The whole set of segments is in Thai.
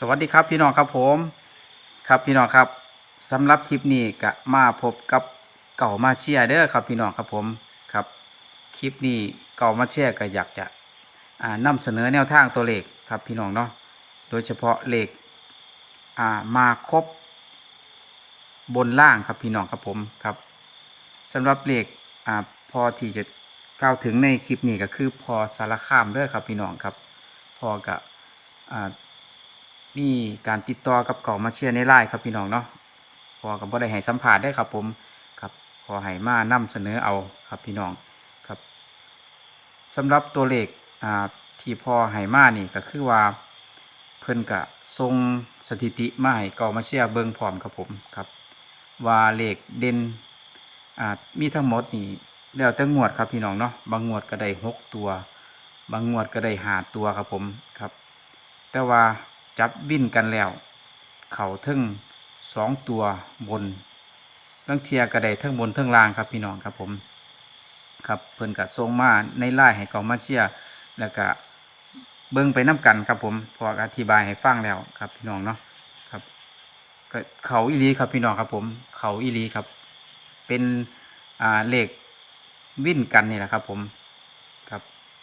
สวัสดีครับพี่น้องครับผม ครับพี่น้องครับสำหรับคลิปนี้ก็มาพบกับเก่ามาเชียเด้อครับพี่น้องครับผมครับคลิปนี้เก่ามาเชียก็อยากจะอ่านำเสนอแนวทางตัวเลขครับพี่น้องเนาะโดยเฉพาะเลขอ่ามาครบบนล่างครับพี่น้องครับผมครับสำหรับเลขอ่าพอที่จะกล่าวถึงในคลิปนี้ก็คือพอสารคามเด้อครับพี่น้องครับพอกับอ่า มีการติดต่อกับเก่ามาเชียร์ในไลน์ครับพี่น้องเนาะพอกับบ่ได้ให้สัมภาษณ์ได้ครับผมครับพอให้มานำเสนอเอาครับพี่น้องครับสำหรับตัวเลขอ่าที่พอให้มานี่ก็คือว่าเพิ่นกะทรงสถิติมาให้เก่ามาเชียร์เบิ่งพร้อมครับผมครับ ว่าเลขเด่นอ่ามีทั้งหมดนี่แล้วแต่งวดครับพี่น้องเนาะบางงวดก็ได้หกตัว บางงวดก็ได้หาตัวครับผมครับ แต่ว่า จับบินกันแล้ว เข่าทึ่งสองตัวบนตั้งเทียกระไดทั้งบนทั้งล่างครับพี่น้องครับผม ครับเพิ่นกะทรงมาในไล่ให้เขามาเชียแล้วก็เบิ่งไปน้กันครับผมพออธิบายให้ฟังแล้วครับพี่น้องเนาะครับเขาอีลีครับพี่น้องครับผม เขาอีลีครับ เป็นอ่าเลขวิ่นกันนี่แหละครับผมครับ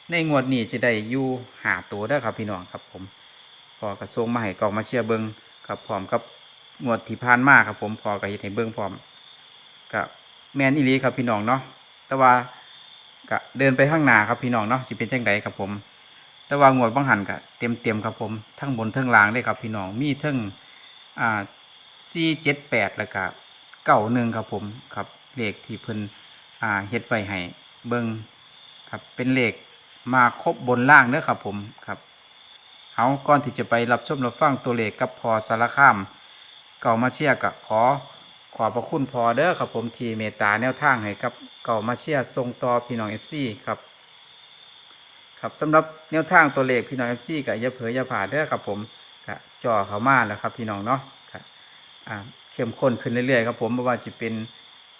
ในงวดนี้จะได้อยู่หาตัวได้ครับพี่น้องครับผม อกระทรวงมาให้กองมาเชียร์เบิงครับพร้อมกับงวดที่ผ่านมาครับผมพอกระเฮ็ดให้เบิงพร้อมกับแมนอีลีครับพี่น้องเนาะแต่ว่าก็เดินไปข้างหน้าครับพี่น้องเนาะสิเป็นจังไดครับผม แต่ว่างวดบางหันก็เต็มเต็มครับผมทั้งบนทั้งล่างเลยครับพี่น้องมีทั้งอ่าสี่เจ็ดแปดแล้วก็เก้าหนึ่งครับผมครับเลขที่เพิ่นอ่าเฮ็ดไว้ให้เบิงครับเป็นเลขมาครบบนล่างเด้อครับผมครับ เอาก่อนที่จะไปรับชมรับฟังตัวเลขกับพอสารคามเก่ามาเชียร์กับขอ ขอบพระคุณพอเด้อครับผมทีเมตตาแนวทางให้กับเก่ามาเชียร์ทรงต่อพี่น้องเอฟซีครับครับสำหรับแนวทางตัวเลขพี่น้องเอฟซีกับอย่าเผยอย่าผ่าเด้อครับผมกะจ่อเขามาแล้วครับพี่น้องเนาะครับอ่าเข้มข้นขึ้นเรื่อยๆครับผมไม่ว่าจะเป็น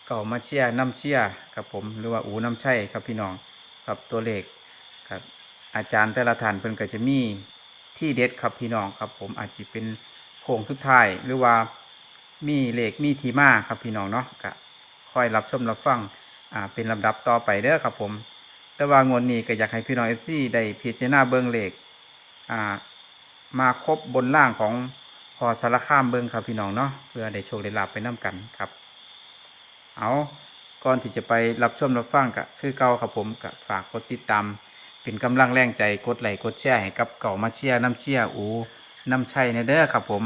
เก่ามาเชียร์น้ำเชียร์ครับผมหรือว่าอูน้ำใช่ครับพี่น้องครับตัวเลขครับอาจารย์แต่ละท่านเพิ่นก็จะมี ที่เด็ดครับพี่น้องครับผมอาจจะเป็นโค้งสุดท้ายหรือว่ามีเลขมีทีมาครับพี่น้องเนาะก็คอยรับชมรับฟังอ่าเป็นลำดับต่อไปเด้อครับผม แต่ว่างวดนี้ก็อยากให้พี่น้องเอฟซีได้พิจารณาเบิ้งเลขอ่ามาครบบนล่างของพอสารคามเบิ้งครับพี่น้องเนาะเพื่อได้โชคได้ลาบไปน้กันครับ เอาก่อนที่จะไปรับชมรับฟังก็คือเก่าครับผมก็ฝากกดติดตาม เป็นกำลังแรงใจกดไหลกดแชร์ให้กับเก่ามาเชียร์น้ำเชียร์อูน้ำชัยในเด้อครับผม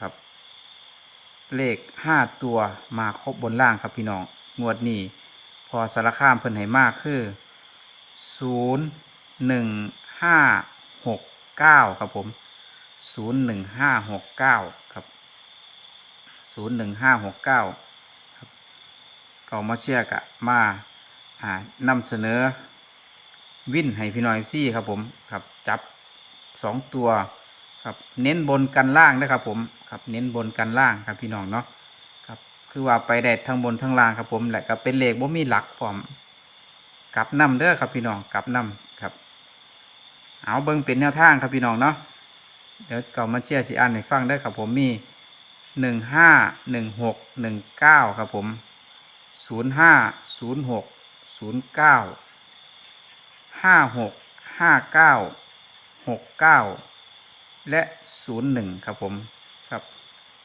ครับ เลขห้าตัวมาครบบนล่างครับพี่น้องงวดนี้พอสารคามเพิ่นให้มากคือศูนย์หนึ่งห้าหกเก้าครับผมศูนย์หนึ่งห้าหกเก้าครับศูนย์หนึ่งห้าหกเก้าครับเก่ามาเชียร์กะมาอ่านำเสนอ วิ่นให้พี่น้อยซี่ครับผมครับจับสองตัวครับเน้นบนกันล่างนะครับผมครับเน้นบนกันล่างครับพี่น้องเนาะครับคือว่าไปได้ทั้งบนทั้งล่างครับผมและก็เป็นเลขบ่มีหลักพร้อมกลับนำเด้อครับพี่น้องกลับนำครับเอาเบิ่งเป็นแนวทางครับพี่น้องเนาะเดี๋ยวเก่ามาเชียร์สิอ่านให้ฟังได้ครับผมมีหนึ่งห้าหนึ่งหกหนึ่งเก้าครับผมศูนย์ห้าศูนย์หกศูนย์เก้า ห้าหกห้าเก้าหกเก้าและศูนย์หนึ่งครับผมครับ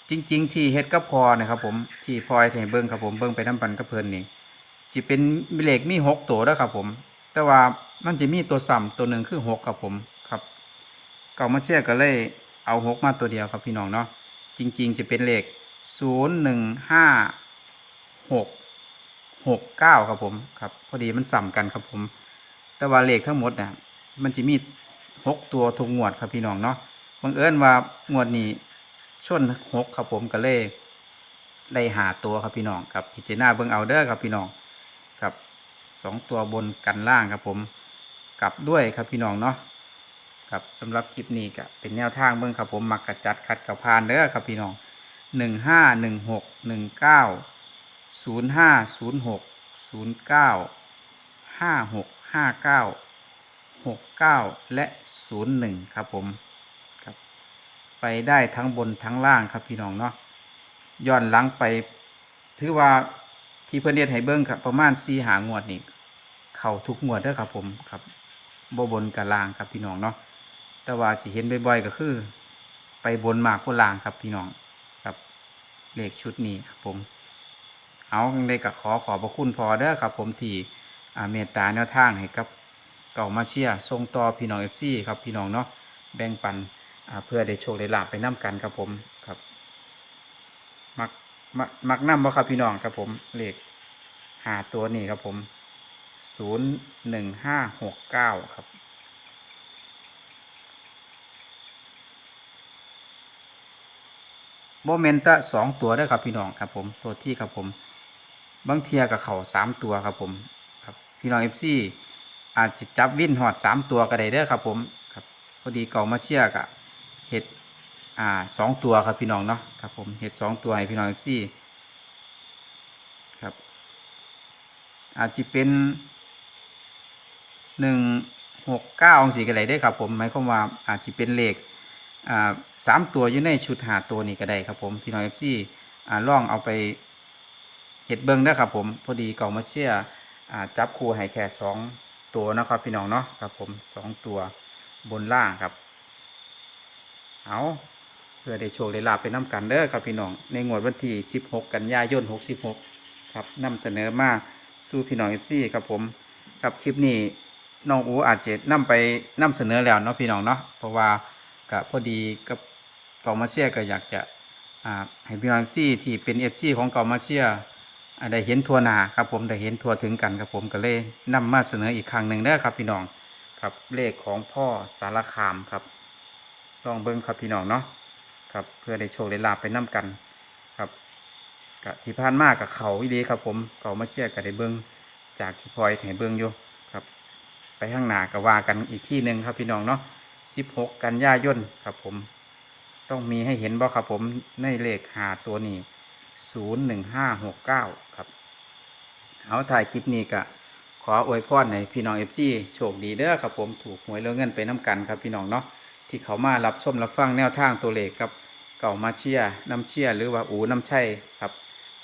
จริง ๆ ที่เฮ็ดก็พอนะครับผมที่พลอยให้เบิ้งครับผมเบิ้งไปน้ำปันกระเพลินนี่จะเป็นเลขมีหกตัวแล้วครับผม แต่ว่ามันจะมีตัวซ้ำตัวหนึ่งคือหกครับผมครับเก่ามาเชื่อก็เลยเอาหกมาตัวเดียวครับพี่น้องเนาะจริง ๆ จะเป็นเลขศูนย์หนึ่งห้าหกหกเก้าครับผมครับพอดีมันซ้ำกันครับผม แต่ว่าเลขทั้งหมดเนี่ยมันจะมีหกตัวทุกงวดครับพี่น้องเนาะบังเอิญว่างวดนี้ชนหกครับผมก็เลยได้หาตัวครับพี่น้องครับพิจารณาเบิ่งเอาเด้อครับพี่น้องครับสองตัวบนกันล่างครับผมกลับด้วยครับพี่น้องเนาะครับสำหรับคลิปนี้ก็เป็นแนวทางเบิ่งครับผมมักกระจัดขัดกับพานเด้อครับพี่น้องหนึ่งห้าหนึ่งหกหนึ่งเก้าศูนย์ห้าศูนย์หกศูนย์เก้าห้าหก ห้าเก้าหกเก้าและศูนย์หนึ่งครับผมครับไปได้ทั้งบนทั้งล่างครับพี่น้องเนาะย้อนหลังไป ถือว่าที่เพื่อนเรียนให้เบิ้งครับประมาณสี่หางวดนี่เข้าทุกงวดเด้อครับผมครับบบนกับล่างครับพี่น้องเนาะแต่ว่าสิเห็นบ่อยๆก็คือ ไปบนมากกว่าล่างครับพี่น้องครับเลขชุดนี้ครับผม เอาได้ก็ขอขอบพระคุณพอเด้อครับผมที่ เมตตาแนวทางให้กับเก่ามาเชียร์ส่งต่อพี่น้องเอฟซีครับพี่น้องเนาะแบ่งปันเพื่อได้โชคได้ลาบไปน้กันครับผมครับมักมักมักนำบ่ครับพี่น้องครับผมเลขหาตัวนี้ครับผมศูนย์หนึ่งห้าหกเก้าครับโมเมนต์สองตัวได้ครับพี่น้องครับผมตัวที่ครับผมบางเทียกับเขาสามตัวครับผม พี่น้องเอฟซีอาจจะจับวินหอดสามตัวก็ได้เด้อครับผมครับพอดีเก่ามาเชียกับเห็ดอ่าสองตัวครับพี่น้องเนาะครับผมเห็ดสองตัวให้พี่น้องเอฟซีครับ อาจจะเป็นหนึ่งหกเก้าองศก็ได้ได้อครับผมหมายความว่าอาจจะเป็นเลขอ่าสามตัวอยู่ในชุดหาตัวนี้ก็ได้ครับผมพี่น้องเอฟซีอ่าล่องเอาไปเห็ดเบิ้งนะครับผมพอดีเก่ามาเชียร์ จับคู่ให้แค่สองตัวนะครับพี่น้องเนาะครับผมสองตัวบนล่างครับ เอาเพื่อได้โชคได้ลาบไปน้ำกันเด้อครับพี่น้องในงวดวันที่ 16 กันยายน 66 ครับนำเสนอมาสู่พี่น้องเอฟซีครับผมครับคลิปนี้น้องอูอาจจะนำไปนำเสนอแล้วเนาะพี่น้องเนาะเพราะว่าก็พอดีกับเกามาเชียก็อยากจะให้พี่น้องเอฟซีที่เป็นเอฟซีของเกามาเชีย ได้เห็นทัวนาครับผมได้เห็นทัวถึงกันครับผมก็เลยนำมาเสนออีกครั้งหนึ่งเด้อครับพี่น้องครับเลขของพ่อสารคามครับ ลองเบิ้งครับพี่น้องเนาะครับเพื่อได้โชคได้ลาบไปน้กันครับกที่ผ่านมากกับเขาอีดีครับผมเกามาเชียก็ได้เบิ้งจากที่พลอยให้เบิ้งอยู่ครับ ไปข้างหน้าก็ว่ากันอีกที่หนึ่งครับพี่น้องเนาะ16กันยายนครับผม ต้องมีให้เห็นบ่ครับผมในเลขหาตัวนี้ 01569ครับ เอาถ่ายคลิปนี้ก็ขออวยพรในพี่น้องเอฟซีโชคดีเด้อครับผมถูกหวยแล้วเงินไปน้ำกันครับพี่น้องเนาะที่เขามารับชมรับฟังแนวทางตัวเลขกับเก่ามาเชียร์น้ำเชียร์หรือว่าอูน้ำชัยครับ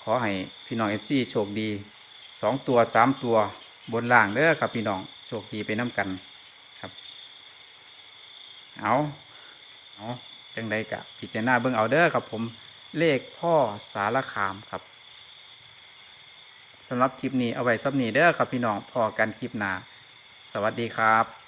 ขอให้พี่น้องเอฟซีโชคดีสองตัวสามตัวบนล่างเด้อครับพี่น้องโชคดีไปน้ำกันครับ เอาเอาจังใดกะพิจารณาเบิ่งเอาเด้อครับผม เลขพ่อสารคามครับสำหรับคลิปนี้เอาไว้ซับนี้เด้อครับพี่น้องพอกันคลิปหน้า สวัสดีครับ